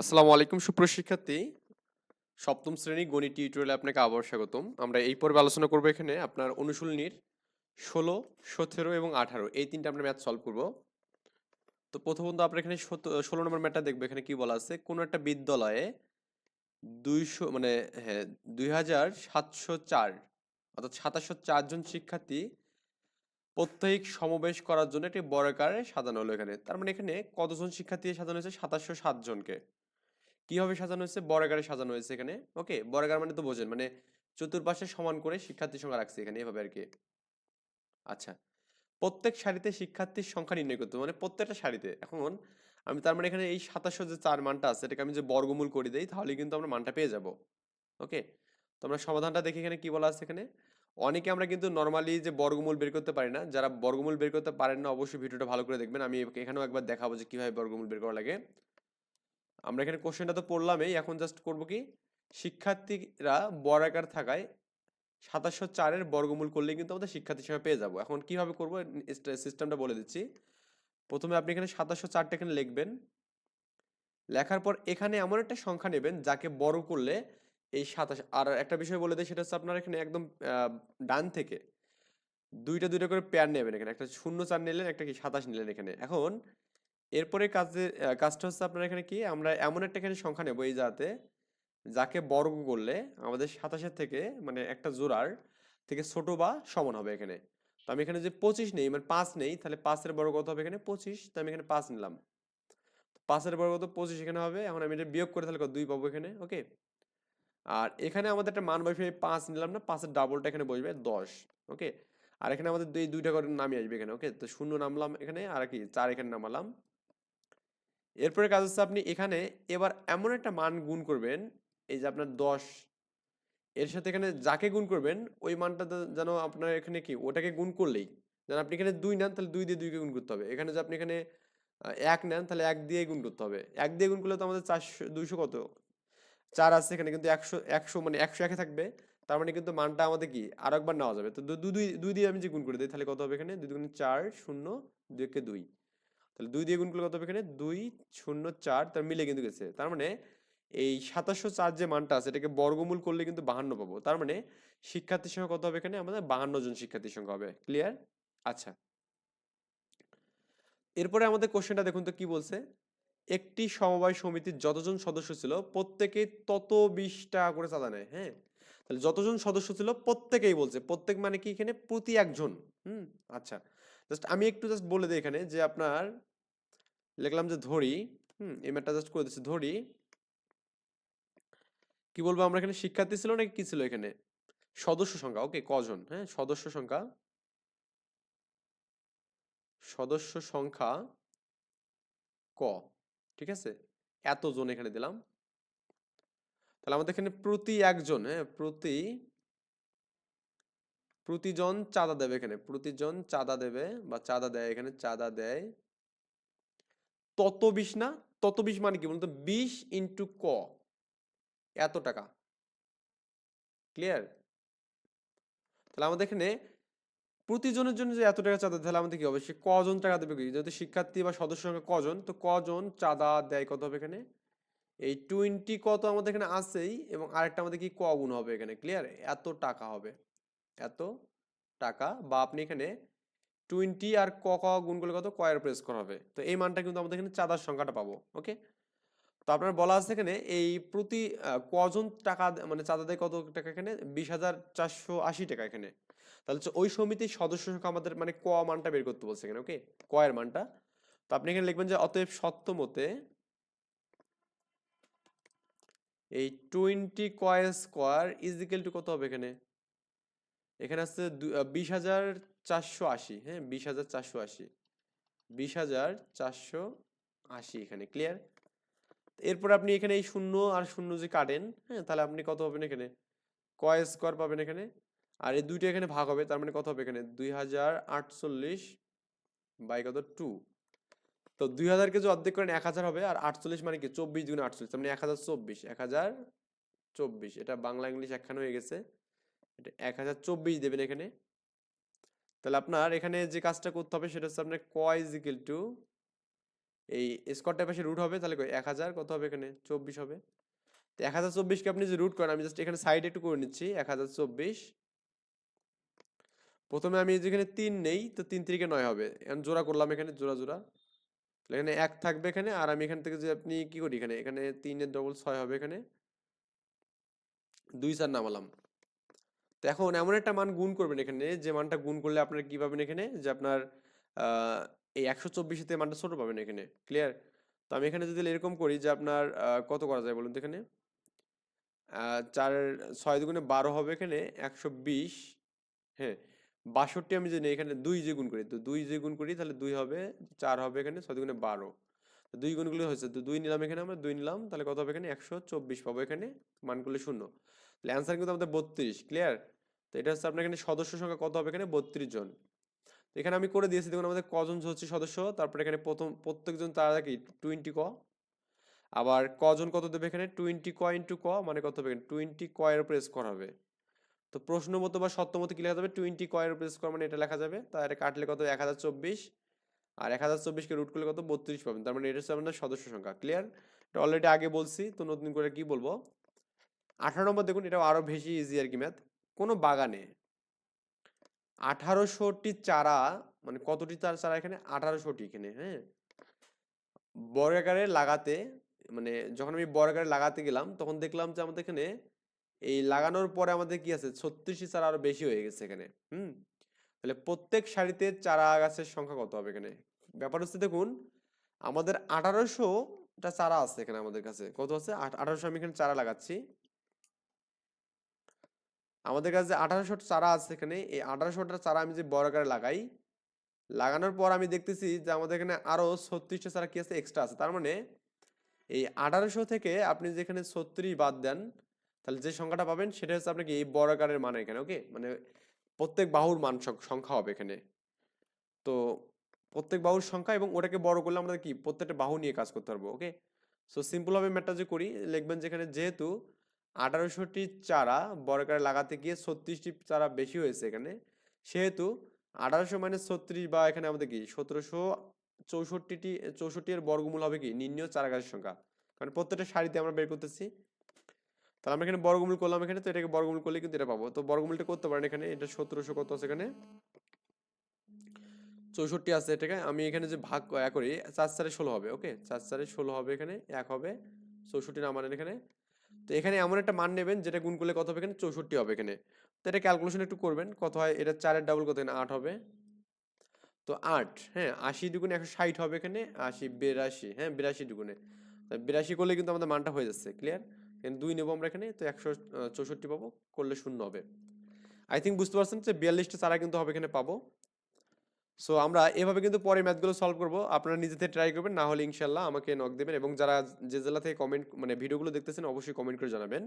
আসসালামু আলাইকুম সুপ্রশিক্ষার্থী সপ্তম শ্রেণি গণিত টিউটোরিয়ালে আপনাকে আবার স্বাগতম। আমরা এই পর্বে আলোচনা করব এখানে আপনার অনুশীলনীর ষোলো, সতেরো এবং আঠারো। এই তিনটা আমরা ম্যাথ সলভ করব। তো প্রথমত আপনার এখানে ষোলো নম্বর ম্যাথটা দেখব। এখানে কি বলা আছে? কোনো একটা বিদ্যালয়ে দুইশো মানে হ্যাঁ দুই হাজার সাতশো চার, অর্থাৎ সাতাশশো চারজন শিক্ষার্থী প্রত্যেক সমাবেশ করার জন্য একটি বর্গাকারে সাজানো হলো এখানে। তার মানে এখানে কতজন শিক্ষার্থী সাজানো হয়েছে? সাতাশশো সাত জনকে। কীভাবে সাজানো হয়েছে? বর্গাকারে সাজানো হয়েছে এখানে। ওকে বর্গাকার মানে তো বোঝেন মানে চতুর্পাশে সমান করে শিক্ষার্থীর সংখ্যা রাখছে এখানে এভাবে আর কি আচ্ছা প্রত্যেক সারিতে শিক্ষার্থীর সংখ্যা নির্ণয় করতে মানে প্রত্যেকটা সারিতে। এখন আমি তার মানে এখানে এই সাতাশশো যে চার মানটা আছে, এটাকে আমি যে বর্গমূল করে দিই তাহলে কিন্তু আমরা মানটা পেয়ে যাব। ওকে তো আমরা সমাধানটা দেখি এখানে কি বলা আছে এখানে। অনেকে আমরা কিন্তু নর্মালি যে বর্গমূল বের করতে পারি না, যারা বর্গমূল বের করতে পারেন না, অবশ্যই ভিডিওটা ভালো করে দেখবেন। আমি এখানেও একবার দেখাবো যে কীভাবে বর্গমূল বের করা লাগে। আমরা এখানে কোশ্চেনটা তো পড়লামই। এখন জাস্ট করব কি? শিক্ষার্থীরা বর্গাকার থাকায় সাতাশশো চারের বর্গমূল করলে কিন্তু আমাদের শিক্ষার্থী হিসেবে পেয়ে যাব। এখন কীভাবে করব? সিস্টেমটা বলে দিচ্ছি। প্রথমে আপনি এখানে সাতাশশো চারটা এখানে লিখবেন। লেখার পর এখানে এমন একটা সংখ্যা নেবেন যাকে বড় করলে এই সাতাশ, আর একটা বিষয় বলে দিই, সেটা হচ্ছে আপনার এখানে একদম ডান থেকে দুইটা দুইটা করে পেয়ার নেবেন এখানে। একটা শূন্য চার নিলেন, একটা কি সাতাশ নিলেন এখানে। এখন এরপরে কাজে কাজটা হচ্ছে আপনার এখানে কি? আমরা এমন একটা এখানে সংখ্যা নেব এই যাতে যাকে বর্গ করলে আমাদের সাতাশের থেকে মানে একটা জোড়ার থেকে ছোট বা সমান হবে এখানে। তো আমি এখানে যে পঁচিশ নেই মানে পাঁচ নেই, তাহলে পাঁচের বর্গ কত হবে এখানে? পঁচিশ, তো আমি এখানে পাঁচ নিলাম। পাঁচের বর্গ কত? পঁচিশ এখানে হবে, এখন আমি এটা বিয়োগ করে তাহলে দুই পাবো এখানে, ওকে? আর এখানে আমাদের একটা মান বসবে পাঁচ নিলাম না, পাঁচের ডাবলটা এখানে বসবে দশ, ওকে? আর এখানে আমাদের দুই, দুইটা করে নামই আসবে এখানে, ওকে? তো শূন্য নামলাম এখানে, আর কি, চার এখানে নামালাম। এরপরে কাজ হচ্ছে আপনি এখানে এবার এমন একটা মান গুণ করবেন, এই যে আপনার দশ। এর সাথে এখানে যাকে গুণ করবেন, ওই মানটা যেন আপনার এখানে কি, ওটাকে গুণ করলেই, যেন আপনি এখানে দুই নেন, তাহলে দুই দিয়ে দুইকে গুণ করতে হবে। এখানে যে আপনি এখানে এক নেন, তাহলে এক দিয়ে গুণ করতে হবে। এক দিয়ে গুণ করলে তো আমাদের চারশো, দুইশো কত? চার আছে এখানে, কিন্তু একশো একশো মানে একশো একে থাকবে। তার মানে কিন্তু মানটা আমাদের কি আর একবার নেওয়া যাবে। তো দুই দুই দিয়ে আমি যে গুণ করে দিই, তাহলে কত হবে এখানে? দুই দুগুণ চার, শূন্য, দুই একে দুই। তাহলে দুই দিয়ে গুণ করলে কত হবে এখানে? দুই শূন্য চার, তার মিলে কিন্তু গেছে। তার মানে এই সাতাশশো চার যে মানটা আছে, এটাকে বর্গমূল করলে কিন্তু বাহান্ন পাবো। তার মানে শিক্ষার্থীর সংখ্যা কত হবে এখানে? আমাদের বাহান্ন জন শিক্ষার্থীর সংখ্যা হবে। ক্লিয়ার আচ্ছা। এরপরে আমাদের কোশ্চেনটা দেখুন তো কি বলছে? একটি সমবায় সমিতির যতজন সদস্য ছিল, প্রত্যেকে তত বিশ টাকা করে চাঁদা নেয় হ্যাঁ? তাহলে যতজন সদস্য ছিল প্রত্যেকেই বলছে। প্রত্যেক মানে কি এখানে? প্রতি একজন। হুম আচ্ছা। জাস্ট আমি একটু জাস্ট বলে দিই এখানে যে আপনার লিখলাম যে ধরি, হুম, এই ম্যাটটা জাস্ট করে দিচ্ছি। ধরি, কি বলব আমরা এখানে? শিক্ষার্থী ছিল নাকি কি ছিল এখানে? সদস্য সংখ্যা, ওকে, কজন? হ্যাঁ সদস্য সংখ্যা। সদস্য সংখ্যা ক? ঠিক আছে? এতজন এখানে দিলাম। তাহলে আমাদের এখানে প্রতি একজন হ্যাঁ প্রতি, প্রতিজন চাঁদা দেবে এখানে। প্রতিজন চাঁদা দেবে বা চাঁদা দেয়, এখানে চাঁদা দেয়। তত বিশ না? তত বিশ মানে কি? বলতো বিশ ইন্টু ক? এত টাকা। ক্লিয়ার? তাহলে আমাদের এখানে প্রতিজনের জন্য যে এত টাকা চাঁদা তাহলে আমাদের কি হবে? সে কজন টাকা দেবে যেহেতু শিক্ষার্থী বা সদস্য সংখ্যা কজন, তো কজন চাঁদা দেয় কত হবে এখানে? এই টোয়েন্টি কত আমাদের এখানে আছেই এবং আরেকটা আমাদের কি ক গুণ হবে এখানে ক্লিয়ার এত টাকা হবে। এত টাকা বা আপনি এখানে টোয়েন্টি আর ক ক গুণ করলে কত? কয়ের প্রেস করা হবে। তো এই মানটা কিন্তু আমাদের এখানে চাঁদার সংখ্যাটা পাবো ওকে তো আপনার বলা আছে এখানে এই প্রতি কজন টাকা মানে চাঁদা দেয় কত টাকা এখানে? বিশ হাজার চারশো আশি টাকা এখানে। তাহলে হচ্ছে ওই সমিতির সদস্য সংখ্যা আমাদের মানে ক মানটা বের করতে বলছে এখানে ওকে ক এর মানটা। তো আপনি এখানে লিখবেন যে অতএব সত্য মতে এই টোয়েন্টি কয় স্কোয়ার ইজ ইকুয়াল টু কত হবে এখানে? এখানে আছে বিশ হাজার চারশো আশি হ্যাঁ? বিশ হাজার চারশো আশি। বিশ হাজার চারশো আশি এখানে ক্লিয়ার এরপর আপনি এখানে এই শূন্য আর শূন্য যে কাটেন হ্যাঁ তাহলে আপনি কত পাবেন এখানে? কয় স্কোয়ার পাবেন এখানে। আর এই দুইটা এখানে ভাগ হবে, তার মানে কত হবে এখানে? দুই হাজার আটচল্লিশ বাই কত? টু। তো দুই হাজারকে যে অর্ধেক করেন এক হাজার হবে, আর আটচল্লিশ মানে কি? চব্বিশ দুগুণ আটচল্লিশ মানে এক হাজার চব্বিশ। এক হাজার চব্বিশ, এটা বাংলা ইংলিশ একখানে হয়ে গেছে। এটা এক হাজার চব্বিশ দেবেন এখানে। তাহলে আপনার এখানে যে কাজটা করতে হবে, সেটা হচ্ছে আপনার ক ইজ ইকুয়াল টু এই স্কোয়ারটার পাশে রুট হবে, তাহলে এক হাজার, কত হবে এখানে? চব্বিশ হবে। তো এক হাজার চব্বিশকে আপনি যে রুট করেন, আমি জাস্ট এখানে সাইড একটু করে নিচ্ছি, এক হাজার চব্বিশ। প্রথমে আমি যেখানে তিন নেই, তো তিন তিরিকে নয় হবে। এখন জোড়া করলাম এখানে, জোড়া জোড়া। এখানে এক থাকবে এখানে, আর আমি এখান থেকে যে আপনি কি করি এখানে? এখানে তিনের ডবল ছয় হবে এখানে। দুই চার নামালাম। তো এখন এমন একটা মান গুণ করবেন এখানে, যে মানটা গুণ করলে আপনার কি পাবেন এখানে? যে আপনার এই একশো চব্বিশতে মানটা ছোট পাবেন এখানে ক্লিয়ার তো আমি এখানে যদি এরকম করি যে আপনার কত করা যায় বলুন তো এখানে? চার ছয় দুগুণে বারো হবে এখানে, একশো বিশ হ্যাঁ? বাষট্টি আমি যদি এখানে দুই যে গুণ করি, তো দুই যে গুণ করি, তাহলে দুই হবে, চার হবে এখানে, ছয় দুগুণে বারো। দুই গুণগুলো হয়েছে, তো দুই নিলাম এখানে আমরা, দুই নিলাম, তাহলে কত হবে এখানে? একশো চব্বিশ পাবো এখানে, মান করলে শূন্য। তাহলে অ্যান্সার কিন্তু আমাদের বত্রিশ ক্লিয়ার তো এটা হচ্ছে আপনার এখানে সদস্য সংখ্যা কত হবে এখানে? বত্রিশ জন। তো এখানে আমি করে দিয়েছি, দেখুন আমাদের কজন হচ্ছে সদস্য, তারপরে এখানে প্রথম, প্রত্যেকজন তারা কি? টোয়েন্টি ক। আবার কজন কত দেবে এখানে? টোয়েন্টি ক ইন্টু ক মানে কত হবে টোয়েন্টি ক এর উপরে স্কোর হবে। তো প্রশ্ন মতো বা সত্য মতো কি লেখা যাবে। টোয়েন্টি ক এর উপরে স্কোর মানে এটা লেখা যাবে। তা এটা কাটলে কত? এক হাজার চব্বিশ। আর এক হাজার চব্বিশকে রুট করলে কত? বত্রিশ পাবেন। তার মানে এটা হচ্ছে আপনার সদস্য সংখ্যা। ক্লিয়ার এটা অলরেডি আগে বলছি, তো নতুন করে কি বলব? আঠারো নম্বর দেখুন এটা আরও বেশি ইজি আর কি ম্যাথ কোনো বাগানে আঠারোশোটি চারা মানে কতটি চারা চারা এখানে? আঠারোশোটি এখানে হ্যাঁ? বড় আকারে লাগাতে মানে যখন আমি বড় আকারে লাগাতে গেলাম, তখন দেখলাম যে আমাদের এখানে এই লাগানোর পরে আমাদের কি আছে? ছত্রিশটি চারা আরও বেশি হয়ে গেছে এখানে, হুম? তাহলে প্রত্যেক সারিতে চারা গাছের সংখ্যা কত হবে এখানে? ব্যাপার হচ্ছে দেখুন, আমাদের আঠারোশোটা চারা আছে এখানে আমাদের কাছে। কত আছে? আঠারোশো আমি এখানে চারা লাগাচ্ছি। আমাদের কাছে আঠারোশো চারা আছে এখানে, এই আঠারোশোটা চারা আমি যে বড় লাগাই, লাগানোর পর আমি দেখতেছি যে আমাদের এখানে আরও ছত্রিশটা চারা কি আছে? এক্সট্রা আছে। তার মানে এই আঠারোশো থেকে আপনি যেখানে ছত্রিশ বাদ দেন তাহলে যে সংখ্যাটা পাবেন সেটা হচ্ছে আপনাকে এই বড় আকারের মান এখানে ওকে মানে প্রত্যেক বাহুর মান সংখ্যা হবে এখানে। তো প্রত্যেক বাহুর সংখ্যা এবং ওটাকে বড় করলে আমরা কি? প্রত্যেকটা বাহু নিয়ে কাজ করতে পারব ওকে সো সিম্পল ভাবে ম্যাটটা যে করি, লিখবেন যেখানে যেহেতু আঠারোশোটি চারা বড় আকারে লাগাতে গিয়ে ছত্রিশটি চারা বেশি হয়েছে এখানে, সেহেতু আঠারোশো মাইনাস ছত্রিশ বা এখানে আমাদের কি? সতেরোশো চৌষট্টিটি, চৌষট্টি এর বর্গমূল হবে কি? নির্ণয় চারা গাছের সংখ্যা। কারণ প্রত্যেকটা সারিতে আমরা বের করতেছি। তাহলে আমরা এখানে বর্গমূল করলাম এখানে, তো এটাকে বর্গমূল করলে কিন্তু এটা পাবো। তো বর্গমূলটা করতে পারেন এখানে, এটা সতেরোশো কত আছে এখানে? চৌষট্টি আছে এটাকে। আমি এখানে যে ভাগ করি, চার চারে ষোলো হবে ওকে চার চারে ষোলো হবে এখানে, এক হবে, চৌষট্টি না মানেন এখানে। তো এখানে এমন একটা মান নেবেন, যেটা গুণ করলে কত হবে এখানে? চৌষট্টি হবে এখানে। তো এটা ক্যালকুলেশন একটু করবেন, কত হয়? এটা চারের ডাবল কত এখানে? আট হবে। তো আট হ্যাঁ আশি দুগুণে একশো ষাট হবে এখানে, আশি, বিরাশি হ্যাঁ বিরাশি দুগুণে। বিরাশি করলে কিন্তু আমাদের মানটা হয়ে যাচ্ছে ক্লিয়ার দুই নেব আমরা এখানে, তো একশো চৌষট্টি পাবো, করলে শূন্য হবে। আই থিঙ্ক বুঝতে পারছেন যে বিয়াল্লিশটা চারা কিন্তু হবে এখানে পাবো। সো আমরা এভাবে কিন্তু পরে ম্যাথগুলো সলভ করব, আপনারা নিজে থেকে ট্রাই করবেন, না হলে ইনশাল্লাহ আমাকে নক দেবেন এবং যারা যে জেলা থেকে কমেন্ট মানে ভিডিওগুলো দেখতেছেন, অবশ্যই কমেন্ট করে জানাবেন।